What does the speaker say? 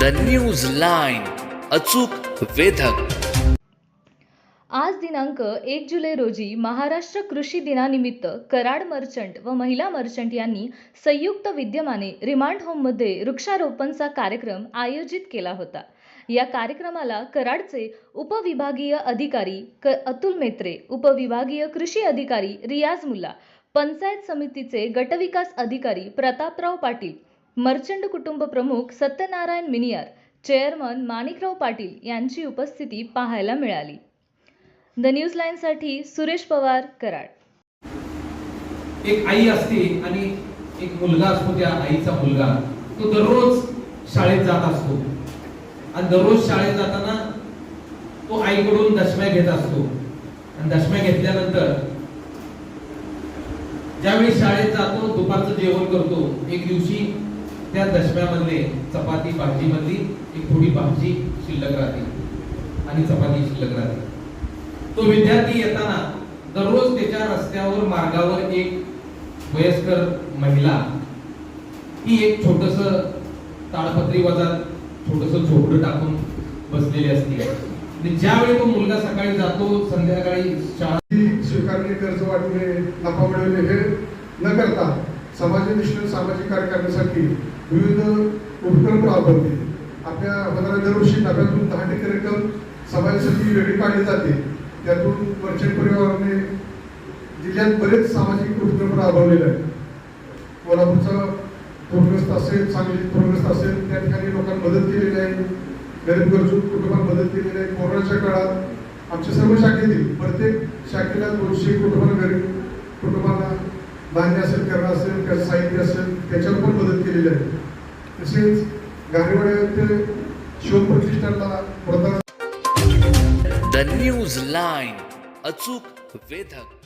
The news line अचूक वेधक. आज दिनांक एक जुलै रोजी महाराष्ट्र कृषी दिनानिमित्त कराड मर्चंट व महिला मर्चंट यांनी संयुक्त विद्यमाने रिमांड होममध्ये वृक्षारोपणचा कार्यक्रम आयोजित केला होता. या कार्यक्रमाला कराडचे उपविभागीय अधिकारी क अतुल मेत्रे उपविभागीय कृषी अधिकारी रियाज मुल्ला पंचायत समितीचे गटविकास अधिकारी प्रतापराव पाटील मर्चंट कुटुंब प्रमुख सत्यनारायण मिनियार चेअरमन माणिकराव पाटील यांची उपस्थिती पाहायला मिळाली. द न्यूज लाईनसाठी सुरेश पवार कराड. एक आई असते आणि एक मुलगा असतो त्या आईचा मुलगा. तो दररोज शाळेत जात असतो. आणि दररोज शाळेत जाताना तो आईकडून दशम्या घेत असतो. आणि दशम्या घेतल्यानंतर ज्यावेळी शाळेत जातो दुपारचं जेवण करतो. एक दिवशी त्या दशम्यामधले चपाती भाजीमधली एक थोडी भाजी शिल्लक राहते. आणि चपाती शिल्लक राहते. तो विद्यार्थी येताना दररोज त्याच्या रस्त्यावर मार्गावर एक वयस्कर महिला ही एक छोटस ताडपत्री वजा छोटस झोपड टाकून बसलेली असते. आणि ज्यावेळी तो मुलगा सकाळी जातो संध्याकाळी शाळा ती स्वीकारणे कर्ज वाटणे नफा मिळवणे हे न करता समाजनिष्ठ सामाजिक कार्य करण्यासाठी विविध उपक्रम राबवते आपल्या होणाऱ्या दरवर्षी नफ्यातून दहा टक्के रक्कम समाजासाठी वेगळी काढली जाते. त्यातून मर्चंट परिवाराने जिल्ह्यात बरेच सामाजिक उपक्रम राबवलेले आहेत. कोल्हापूरचा पूरग्रस्त असेल सांगली पूरग्रस्त असेल त्या ठिकाणी लोकांना मदत केलेली आहे. गरीब गरजू कुटुंबांना मदत केलेली आहे. कोरोनाच्या काळात आमच्या सर्व शाखेतील प्रत्येक शाखेला दोनशे कुटुंबांना गरीब कुटुंबांना धान्य असेल करणं असेल त्याचं साहित्य असेल त्याच्यावर पण मदत केलेली आहे. तसेच गारेवाड्याचे शिवप्रतिष्ठानला प्रधान द न्यूज लाईन अचूक वेधक.